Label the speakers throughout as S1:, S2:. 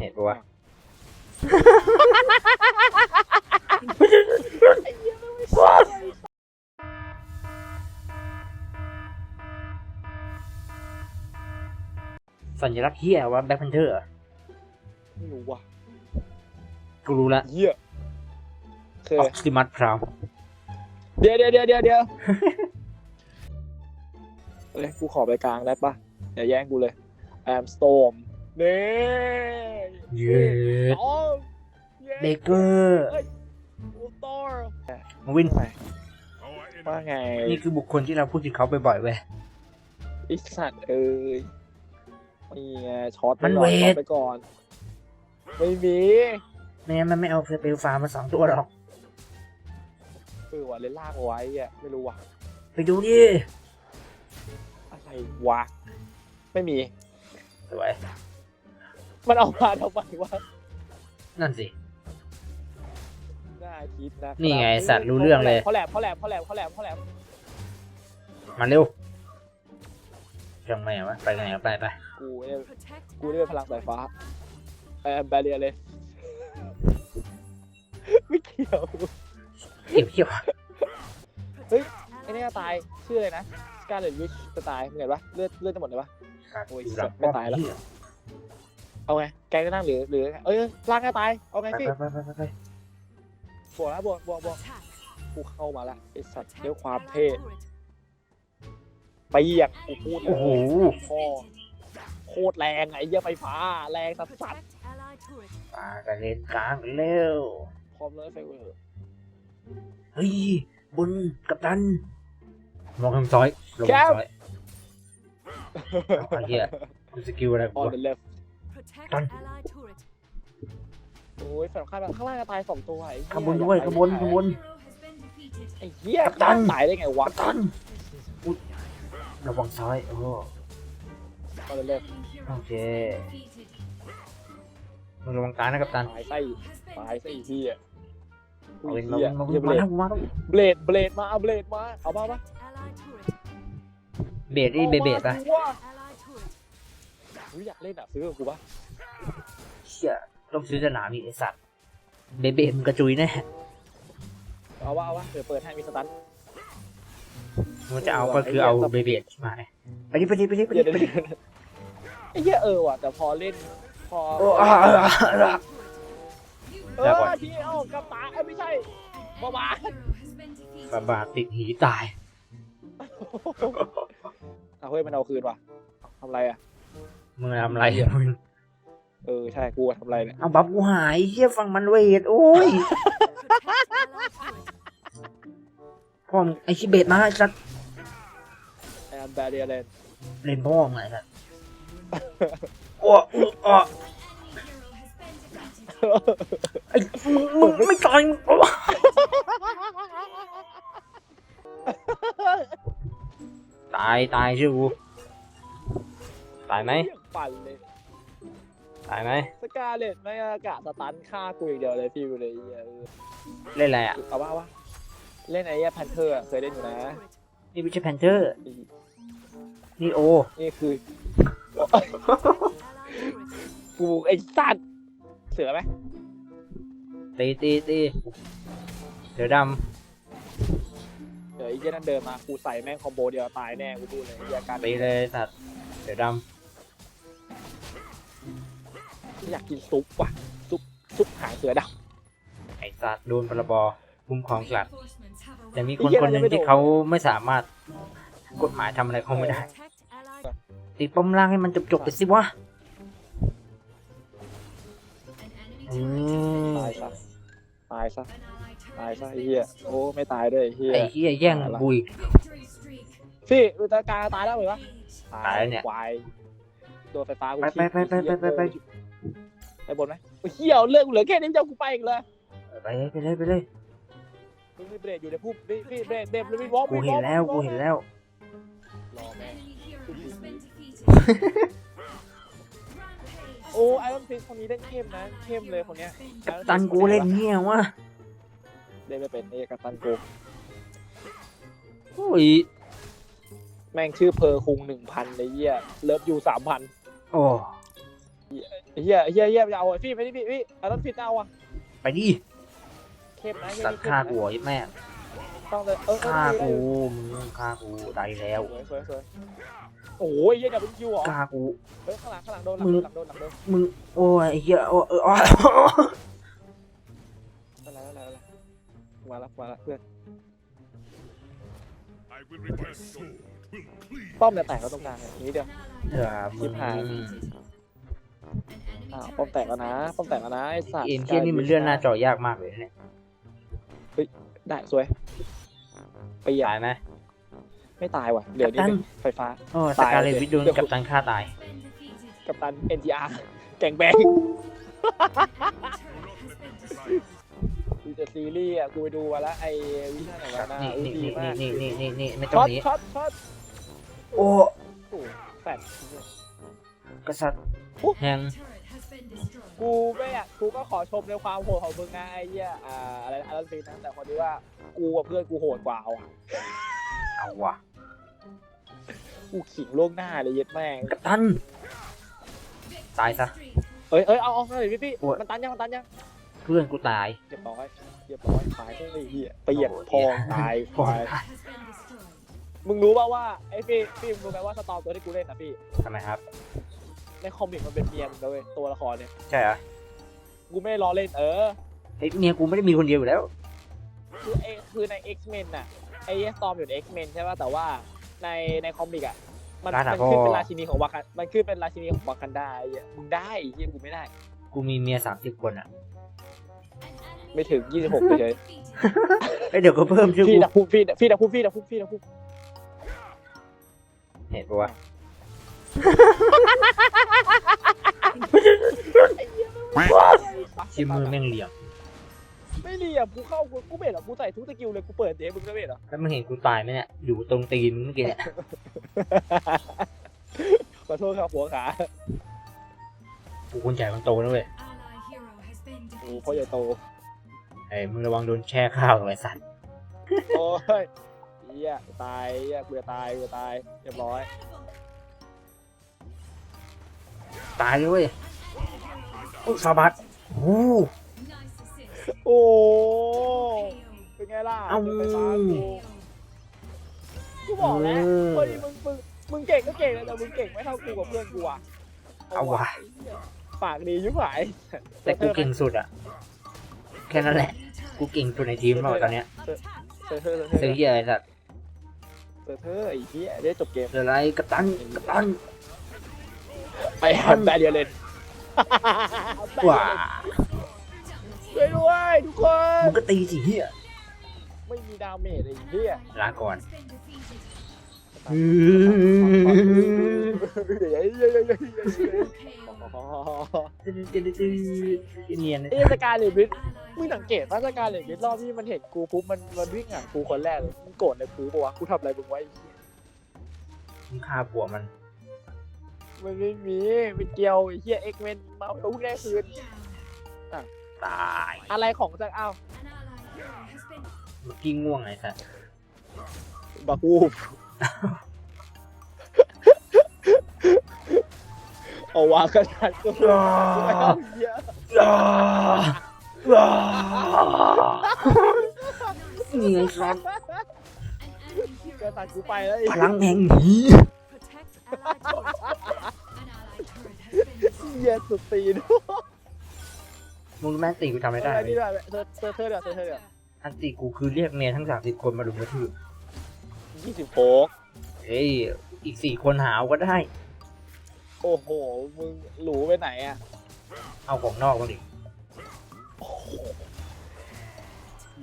S1: เห็นปะวะสัญลักษณ์เฮียวะแบ็คแพนเทอร์
S2: ไม่รู้ว่ะ
S1: กูรู้ละ
S2: เหี้ยโอเค
S1: ออกซิมัสพราว
S2: เดี๋ยวเดี๋ยวเดี๋ยวเดี๋ยวเดี๋ยวเอ้ยกูขอไปกลางได้ปะอย่าแย่งกูเลยแอมสโตม เน่
S1: เย้
S2: สองย้
S1: เบเกอร์
S2: อูตอร์
S1: มาวิน
S2: ว่าไง
S1: นี่คือบุคคลที่เราพูดถึงเขาบ่อยๆเว้ย
S2: ไอสัตว์เอ้ยนี่ไงช็อตไป
S1: มัน
S2: ก่อน
S1: เวท
S2: ช็อตไปก่อน ไม่มี
S1: ไม่งั้นมันไม่เอาเปลวฟ้ามาสองตัวหรอก
S2: เออว่ะเล่นลากเอาไว้อะไม่รู้ว่ะ
S1: ไปดูดิ
S2: อะไรวะ ไม่มี
S1: สวย
S2: มันเอามาทำไมวะ
S1: นั่นสิ
S2: น่าคิดนะ
S1: นี่ไงสัตว์รู้เรื่องเลย
S2: เขาแหลมเขาแหลมเขาแหลมเขาแหลมเขาแหลม
S1: มาเร็วยังไงวะไปไงวะไปไป
S2: กูเนี่ยกูนี่เป็นพลังสายฟ้าแอมแบเรียเลย ไม่เกี่ยว
S1: เก็บเขี้ยว
S2: ไอ้นี่ก็ตายชื่ออะไรนะสการ์เลตวิชจะตายมึงเห็นปะเลือดเลือดจะหมดเลยปะโอ้ย
S1: อยู่หลัง
S2: ไม่ตายแล้ว เอาไง แกจะนั่งหรือหรือเอ้ยร่างก็ตาย เอาไง
S1: ไป
S2: พี่
S1: ไปไปไปไป
S2: บวกแล้วบวกบวกบวกกูเข้ามาละไอสัตว์เดี๋ยวความเท่ไปเหยียกกูพูดเลย
S1: โอ้โห
S2: พ่อโคตรแรงไอ้เหี้ยไฟฟ้า แรงสัสสัส
S1: ปลากระเด็นกลางเร็ว
S2: พร้อมเลยไฟเวอร์
S1: เฮ้ยบนกับดัน มองทางซ้ายลงทางซ้ายเอาไอ้เหี้ยกูสกิลอะไร
S2: ออน
S1: วะ
S2: เดอะเลฟ โอ้ยฝั่งข้างข้างล่างก็ตายสองตัวไอ้เหี้ย
S1: ขบวนด้วยขบวนขบวน
S2: ไอ้เหี้ย
S1: กัปตัน
S2: ตายได้ไงวะ
S1: กับดันอุ๊ยระวังซ้ายโอ้
S2: ออนเดอะเลฟ
S1: โอเคมึงระวังกลางนะกับดัน
S2: ตายไส้ตายไส้ไอ้เหี้ย
S1: เอาเป็น
S2: เหี้ย
S1: มา
S2: เหี้ย
S1: มา
S2: เบล
S1: มา
S2: ด
S1: มามา
S2: เบลดเบลดมาเอาเบลดมาเอาบ้าปะ
S1: เบดดิเบดเบดปะ
S2: อา มากูอยากเล่นอะซื้อกับกูปะ
S1: เชี่ยต้องซื้อสนามอีกไอสัตว์เบดเบดมึงกระจุยแน่
S2: เอาวะเอาวะเดี๋ยวเปิดให้มีสตัน
S1: มันจะเอาก็คือเอาเบดเบดใช่ไหมไปดิไปดิไปดิไป
S2: เดี๋
S1: ดิ
S2: ยว
S1: ไป
S2: เดี๋ยว
S1: ดิ
S2: เดี๋ยวไอ้เหี้ยเออว่ะแต่พอเล่นพอ
S1: โอ้อ่าอ่าอ่า
S2: เอ
S1: แล้ว
S2: อ
S1: ก่อน
S2: ที่เอากับตาเอ้ยไม่ใช่บ้าบ้า
S1: บาบาติดหีตาย
S2: เอาเฮ้ยมันเอาคืนว่ะทำอะไรอะ
S1: มึงทำอะไรมึง
S2: เออใช่กูอะทำอะไรเนี่ย
S1: เอาบัฟกูหายเฮียฟังมันเวทโอ้ยพ่อมึงไอชิเบตมาไอ้สัตว์
S2: แอนแบเรียเลน
S1: เล่นพ่อมึงไงสัตว์โอ้อ้อ้อไอ้มึงมึงไม่ตายมึงโอ้ตายตายชื่อกูตายไหม
S2: เหี้ย ปั่นเลย
S1: ตายไหม
S2: สกาเลตไม่อากาศสตันฆ่ากูอย่างเดียวเลยฟิวเลยไอ้เหี้ยเออ
S1: เล่นอะไรอะ
S2: เอาว่าวะเล่นไอ้เหี้ยแพนเทอร์เคยเล่นอยู่นะ
S1: นี่ไม่ใช่แพนเทอร์ นี่โอ
S2: นี่คือกูไอ้สัตว์เสือไหม
S1: ตีตีตีเสือด
S2: เดี๋ยวไอ้เหี้ยนั่นเดินมากูใส่แม่งคอมโบเดียวตายแน่กูพูดเลยไอ้เหี้ยการำ
S1: ตีเลยสัตว์ เสือด
S2: อยากกินซุปว่ะ ซุปซุปหางเสือดำ
S1: ไอสัตว์โดนพรบคุ้มครองสัตว์แต่มีคนคนหนึ่งที่เขาไม่สามารถกฎหมายทำอะไรเขาไม่ได้ตีป้อมล่างให้มันจบจบๆไปสิวะอืมำ
S2: ตายซะ ตายซะ ตายซะไอ้เหี้ย โอ้ ไม่ตายด้วยไอ้เหี้ย
S1: ไอ้เฮียแย่งบุย
S2: พี่ดูตาการตายแล้วเหรอวะ
S1: ตายแล้วเนี่ย
S2: ควายโดนไฟฟ้ากู
S1: ไปไปไปไปไปไปไป
S2: ไปบนไหมโอ้ยเหี้ยเรื่องกูเหลือแค่นี้จะเอากูไปอีกเลย
S1: ไปเลยไปเลยไปเลย
S2: มึงมีเบรดอยู่ในพุ่มพี่พี่เบรดเบรดมีวอล์ก
S1: กูเห็นแล้วกูเห็นแล้ว
S2: รอแม่งโอ้ไอรอนฟิสคนนี้เล่นเข้มนะเข้มเลยคนเนี้ย
S1: ตันกูเล่นเงี้ยวะ
S2: เล่นไม่เป็นเอกบตันกู
S1: โอ้ย
S2: แม่งชื่อเพอร์คุงหนึ่งพันเลยเหี้ยเลิฟยูสามพัน
S1: โอ้
S2: ไอ้ เฮียไอ้เฮียไอ้เฮียจะเอาไอ้พี่ไม่ได้พี่พี่เอาต้องฟิตเอาอะ
S1: ไปดิ
S2: เข้มนะเฮีย
S1: สัต
S2: นี่
S1: ว์
S2: เข้ม
S1: ฆ่า
S2: นะ
S1: กูเหรอแม่
S2: ต้องเลยเออเออ
S1: ฆ่า
S2: ได้
S1: กูมึงฆ่ากูได้แล้ว
S2: สวยสวยสวยโอ้ยเฮียดับเบิลคิวเหรอ
S1: ฆ่ากู
S2: เฮ้ยข้างหลังข้างหลังโดนหลัง
S1: มึ
S2: โด
S1: ง
S2: นหลังโดนหลังโดน
S1: มึงโอ้ยไอ้เหี้ยโอ้ยเอออ๋อ
S2: อะไรอะไรอะไรมาละมาละเพื่อน
S3: I will return. sword will cleave.
S2: ป้อมเนี่ยแตกแล้วตรงกลางเนี่ยทีนี้เดียว
S1: เออมึง
S2: อ้าวป้อมแตกแล้วนะป้อมแตกแล้วนะไอ้สัตว์
S1: เอ็นเทียนี่มันเลื่อนหน้าจอยากมากเลยเนี่ย
S2: ได้สวยไปอะ
S1: ตายไหม
S2: ไม่ตายว่ะเหลือนี่
S1: กัปตัน
S2: เป็นไฟฟ้า
S1: โอ้สกาเลวิทโดนกับตันฆ่าตาย
S2: กับตัน NTR แก่งแบงดูแต่ซีรีส์อะกูไปดูมาแล้วไอ้วิชาไหนวะนะ
S1: นี่
S2: อุ้ย
S1: นี่
S2: ดี
S1: นี่
S2: มาก
S1: นี่นี่นี่นี่ไม่ต้อ
S2: ช็
S1: ง
S2: อต
S1: นี้
S2: ช็อตช็อต
S1: โอ้
S2: โอ้แฟด
S1: กษัตริย์ แห่ง
S2: กูไม่อะกูก็ขอชมในความโหดของมึงนะไอ้เหี้ยอ่าอะไรอะไรฟินนะแต่พอดีว่ากูกับเพื่อนกูโหดกว่าว่ะ
S1: เอาว่ะ
S2: กูขิงล่วงหน้าเลยเย็ดแม่ง
S1: กัปตัน ตายซะ
S2: เอ้ยเอ้ยเอาเอาเลยพี่พี่
S1: โอ้ย
S2: มันตันยังมันตันยัง
S1: เพื่อนกูตาย
S2: เรียบร้อยเรียบร้อยตายไอ้เหี้ยเปียก
S1: โอ้ย
S2: พองตาย
S1: พอง
S2: ตายมึงรู้ป่าว่าไอ้พี่พี่มึงรู้ไหมว่าสตอมตัวที่กูเล่นนะพี่
S1: ทำไมครับ
S2: ในคอมิกมันเป็นเมียมึงนะเว้ยตัวละครเนี่ย
S1: ใช่เหรอ
S2: กูไม่ได้ล้อเล่นเออ
S1: ไอ้เมียกูไม่ได้มีคนเดียวอยู่แล้ว
S2: คือไอ้คือใน X-Men น่ะไอ้สตอมอยู่ใน X-Men ใช่ป่ะแต่ว่าในในคอมิกอะมัน
S1: ร้าน
S2: มั
S1: อะ
S2: น
S1: พ่อ
S2: ขึ้นเป็นราชินีของวากันมันขึ้นเป็นราชินีของวากันดาไอ้เหี้ยมึงได้ไอ้เหี้ยกูไม่ได้
S1: กูมีเมียสามสิบคนอะ
S2: ไม่ถึง26เฉย
S1: ไอยเดี๋ยวก็เพิ่มชื่อ
S2: ๆพี่
S1: กู
S2: ดักพุ่มพี่พี่ดักพุ่มพี่ดักพุ่มพี่ดักพุ่ม
S1: เห็นปะวะ ชิมมือแม่งเหลี่ยม
S2: ไม่ดีอะกูเข้ากูกูเบ็ดอะกูใส่ทุกสกิลเลยกูเปิดเดฟมึงก็เบ็ดอะ
S1: แล้วมึงเห็นกูตายไหมเนี่ย อยู่ตรงตีนเมื่อกี้เนี่ย
S2: ขอโทษครับหัวขา
S1: กูคนใหญ่มันโตนะเว้ย
S2: โอ้พ่อใหญ่โต
S1: ไอ้ยมึงระวังโดนแช่ข้าวเลยสัตว์
S2: โอ้ยเหี้ยตายเหี้ยกูจะตายกูจะตายเรียบร้อย
S1: ตายเลยเว้ยอุ๊ยฟาบัสโอ้
S2: โอ้เป็นไงล่ะ
S1: เอ้า
S2: เป็นไฟฟ้ากูกูบอกแล้ว
S1: เออ
S2: เฮ้ยมึงมึงมึงเก่งก็เก่งนะแต่มึงเก่งไม่เท่ากูกับเพื่อนกูอะ
S1: เอาว่ะ
S2: ปากดียุ่งหาย
S1: แต่กูเก่งสุดอะแค่นั้นแหละ กูเก่งสุดในทีมแล้วตอนเนี้ย
S2: เซอร์เธอร์เซอร์เธ
S1: ซื้อ
S2: อร์
S1: เหี้ยอะไรสัตว์
S2: เซอร์เธอร์ไอ้เหี้ยได้จบเกม
S1: เจออะไรกัปตันกัปตัน
S2: ไปหันแบเดียเลน
S1: ว้า
S2: ช่วยด้วยทุกคน
S1: มึงก็ตีสิเหี้ย
S2: ไม่มีดาเมจไอ้เหี้ย
S1: ลาก่อน
S2: เดี๋ยวเดี๋ยวเดี๋ยวเดี๋ยวเดี๋ยว
S1: เนียน
S2: เอ๊ะสกาเลวิทมึงสังเกตว่าสกาเลวิทรอบที่มันเห็นกูปุ๊บมันมันวิ่งหากูคนแรกเลยมันโกรธเลยกูปะวะกูทำอะไรมึงไว้
S1: มึงฆ่าผัวมัน
S2: มันไม่มีไม่เกี่ยวไอ้เหี้ยเอ็กเมนมาเอาพวกได้คืน
S1: ตาย
S2: อะไรของจากอ้าว
S1: เมื่อกี้ง่วงไงสัตว์
S2: บากูเอาวางกระดาษก็ไม่เอาเหี้ย
S1: นี่ไงสัตว์
S2: กระดาษกูไปแล้วไอ้
S1: พลังแห่งหี
S2: เหี้ยสุดตีน
S1: มึงแม่งตีกูทำอะไรได้
S2: อะไร
S1: ไหม
S2: นี่ด้วยเธอเธอเธอเดี๋ยวเธอเธอเดี๋ยว
S1: อันตีกูคือเรียกเมียทั้งสามสิบคนมาลุมกระทืบ
S2: ยี่สิบโฟก
S1: เฮ้ยอีกสี่คนหาวก็ได้
S2: โอ้โห มึงหรูไปไหนอะ
S1: เอาของนอกมาดิ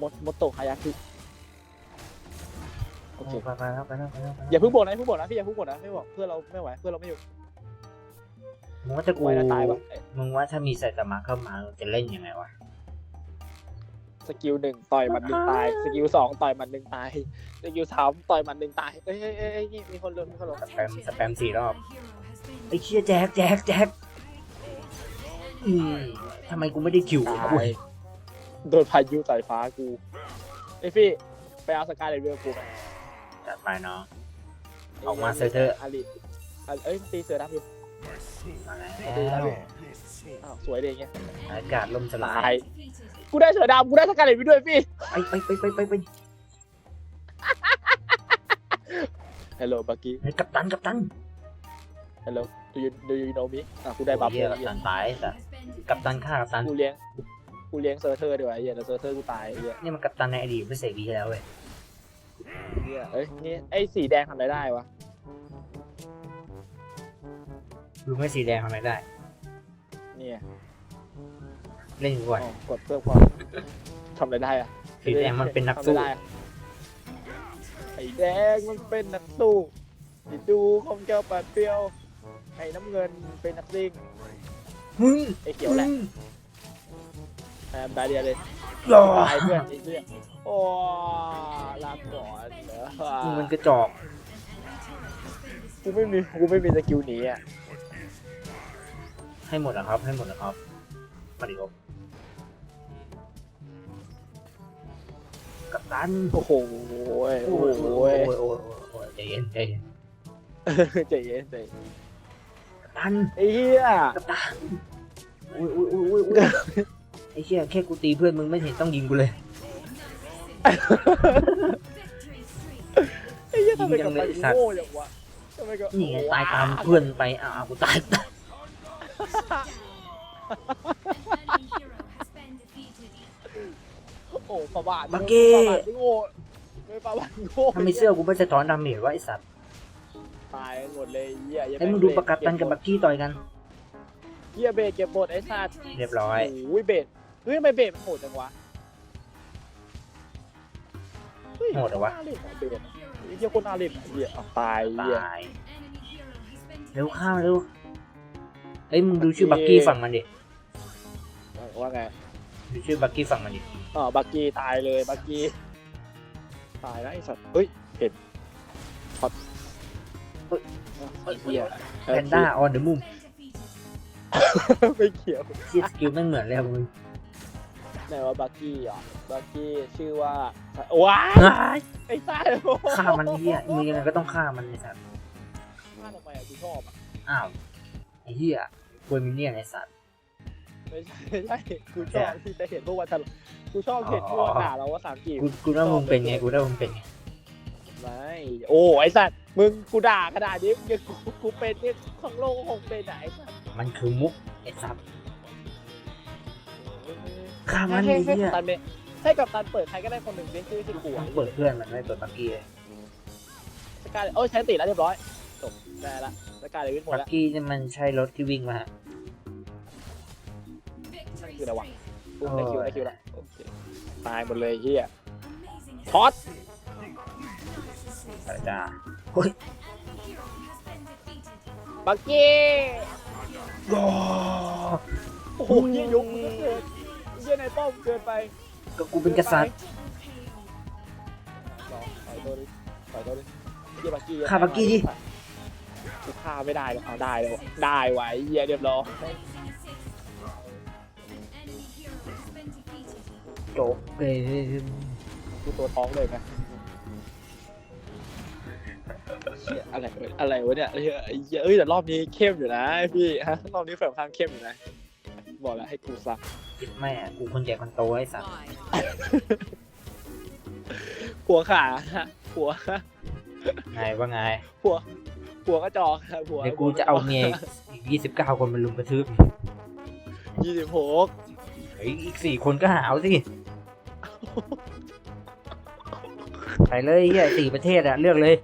S2: มดมดโตะฮายาคิโอ
S1: โอ
S2: เค
S1: เคไปไปแล้วไปแล้วไปแล้วไปแล้ว
S2: อย่าเพิ่งบ่นนะอย่าเพิ่งบ่นนะพี่อย่าเพิ่งบ่นนะไม่บอกเพื่อนเราไม่ไหวเพื่อนเราไม่อยู่
S1: มึงว่าถ้ากู
S2: ไว้แล้วตายปะเอ้ย
S1: มึงว่าถ้ามีไซตามะเข้ามาจะเล่นยังไงวะ
S2: สกิลหนึ่งต่อยหมันหนึ่งตาย สกิลสองต่อยหมันหนึ่งตาย สกิลสามต่อยหมันหนึ่งตาย เอ้ยเอ้ยเอ้ยเอ้ยนี่มีคนลงมีคนลง
S1: สแปมสแปมสี่รอบไอ้เชี่ยแจ็คแจ็คแจ็คอืมทำไมกูไม่ได้คิว
S2: ตา
S1: กู
S2: ยโดนพายุสายฟ้ากูไอ้พี่ไปเอาสกายเลเวลกูไป
S1: จัดไปน้องออกมาเซอร์เทอร์
S2: อาริอะเอ้ยตีเสือดำอยู่
S1: มาแล้
S2: ดีแล้ว
S1: ว
S2: พี่อ้าวสวยดีไง
S1: อากาศลมสลา
S2: ตายยกูได้เสือดำกูได้สกัดเหล็กไปด้วยพี่
S1: ไปไปไปไปไปไป
S2: ฮัลโหลบักกี้
S1: เฮ้ยกัปตันกัปตัน
S2: ฮัลโหล do you do you know me อะกูได้บัฟ
S1: โอ้
S2: เลย
S1: ยกัปตันตายแต่กัปตันฆ่ากัปตัน
S2: กูเลี้ยง กูเลี้ยงเซอร์เทอร์ดีกว่าไอ้เหี้ยแต่เซอร์เทอร์กูตายไอ้เหี้ย
S1: นี่มันกัปตันในอดีตไม่เสกวีที่แล้วเว้ย
S2: เหี้ยเอ้ยนี่ไอ้สีแดงทำอะไรได้วะ
S1: รู้ไหมสีแดงทำอะไรได้
S2: เนี่ย
S1: เล่นก่อน
S2: อ๋อกดเพิ่มความทำอะไรได้อะ
S1: สีแดงมันเป็นนัก
S2: ทำอะไร
S1: สู้
S2: ได้อะไอ้แดงมันเป็นนักสู้ไอ้ดูของแก้วปาดเปรี้ยว ไอ้น้ำเงินเป็นนักซิ่ง
S1: มึง
S2: ไอ้เขียวแหละแอมบาเดียเลย
S1: หรอ
S2: ตายเพื่อนไอ้เพื่อนโอ้ลาก่อนเด้อ
S1: มึงมันกระจอก
S2: กูไม่มีกูไม่มีสกิลหนีอะ
S1: ให้หมดนะครับ ให้หมดนะครับมาดิครับกัปตัน
S2: โอ้โหโอ้โห
S1: โอ้ยโอ้ยโอ้ยโอ้ยใจเย็นใจเย็น
S2: ใจเย็นใจเย็น
S1: กัปตัน
S2: ไอ้เหี้ย
S1: กัปตันอุ้ยอุ้ยอุ้ยอุ้ยอุ้ยไอ้เชี่ยแค่กูตีเพื่อนมึงไม่เห็นต้องยิงกูเลย
S2: ไอ้เหี้ยทำไมกับ
S1: ยิงยัง
S2: ไป
S1: เลยไอ้สัตว์
S2: โง่อย่างวะทำไมกับ
S1: นี่ไงตายตามเพื่อนไปอ้าวกูตาย
S2: โอ้ประบาท
S1: บักเก้
S2: ประบาทโง่ไม่ประบาทโง่
S1: ทำไมเสื้อกูไม่สะท้อนดาเมจวะไอสัตว์
S2: ตายหมดเลยเหี้ยยัง
S1: ไอ้มึงดูประกัปตันกับบักกี้ต่อยกัน
S2: เหี้ยเบสเก็บหมดไอ้สัตว์
S1: เรียบร้อย
S2: โอ้ยเบสเฮ้ยทำไมเบสมันโหดจังวะเฮ้ย
S1: โหดเหรอวะ
S2: น่าเล่นอะเบสไอ้เหี้ยคนน่าเล่นอะเหี้ยเอาตายเหี้ย
S1: ตาย เร็วข้ามเร็ว เอ้ยมึงดูชื่อบักกี้ฝั่งมันดิ
S2: ว่าไง
S1: ดูชื่อบักกี้ฝั่งมันดิ
S2: อ๋อบักกี้ตายเลยบักกี้ตายแล้วไอ้สัตว์เฮ้ยเห็นพอดเฮ้ยเหี้ย
S1: แพนด้าออนเดอะมูม
S2: ไม่เกี่ยว
S1: ชื่อสกิลไม่งเหมือนเลยมึง
S2: ไหนว่าบักกี้อะบักกี้ชื่อว่าว้า
S1: เฮ้ย
S2: ไอ้สัตว์
S1: ฆ่ามันไอ้เหี้ยมึงยังไงก็ต้องฆ่ามันไอ้สัตว์
S2: ฆ่าทำไมอะกูชอบอะ
S1: อ้าว ไอ้เหี้ยกวนมินเนี่ยนไอ้สัตว์
S2: ไม่ใช่ไม่ใช่กูชอบที่จะเห็นพวกวันทะเลาะกูชอบเห็นพวกวันด่าเราว่าสามกีบ
S1: กูกูว่ามึงเป็นไงกูว่ามึงเป็นไง
S2: ไม่โอ้ไอ้สัตว์มึงกูด่าขนาดนี้มึงยังกูกูเป็นเนี่ยของโลกคงเป็นไหนไอ้สัตว์
S1: มันคือมุกไอ้สัตว์ฆ่ามัน
S2: ให้
S1: ไอ้
S2: ให้
S1: เหี้ย
S2: กัปตันเมให้กับตันเปิดใครก็ได้คนหนึ่งเป็นชื่อที่ขว
S1: มึงเปิดเพื่อนมันไม่เปิดบักกี้เลย
S2: สกายโอ้ยใช้ติแล้วเรียบร้อย จบได้ละสกายเลวิทหมด
S1: บัก
S2: แล้ว
S1: กี้นี่มันใช่รถที่วิ่งมาฮะ
S2: คืออะไรวะปุ๊บได้คิวได้คิวละโอเคตายหมดเลยเฮียท็อต
S1: ธรรมดา
S2: บักกี้
S1: โอ้
S2: โอ้โหเฮียยุกเกินเฮียในป้อมเกินไป
S1: ก็กูเป็นกษัตริย์
S2: ต่อยตัวดิต่อยตัวดิเฮียบักกี้
S1: ฆ่าบักกี้ดิ
S2: กูฆ่าไม่ได้หรอกเอาได้เลยวะได้ไวะไอ้เฮียเรียบร้อย
S1: จบเกม
S2: กูตัวท้องเลยนะเชี่ยอะไรวะอะไรวะเนี่ยเฮ้ยไอ้เหี้ยเอ้ยแต่รอบนี้เข้มอยู่นะพี่ฮะรอบนี้แฝงข้างเข้มอยู่นะบอกแล้วให้กูซัก
S1: คิดแม่กูคนใหญ่คนโตไอ้สัตว์
S2: หัวขาหัว
S1: ไงว่าไง
S2: หัว หัวกระจอกหัว
S1: เดี๋ยวกูจะเอาเมียอีกยี่สิบเก้าคนมาลุมกระทืบ
S2: ยี่สิบหก
S1: เฮ้ยอีกสี่คนก็หาวสิไปเลยเฮียสี่ประเทศอะเลือกเลย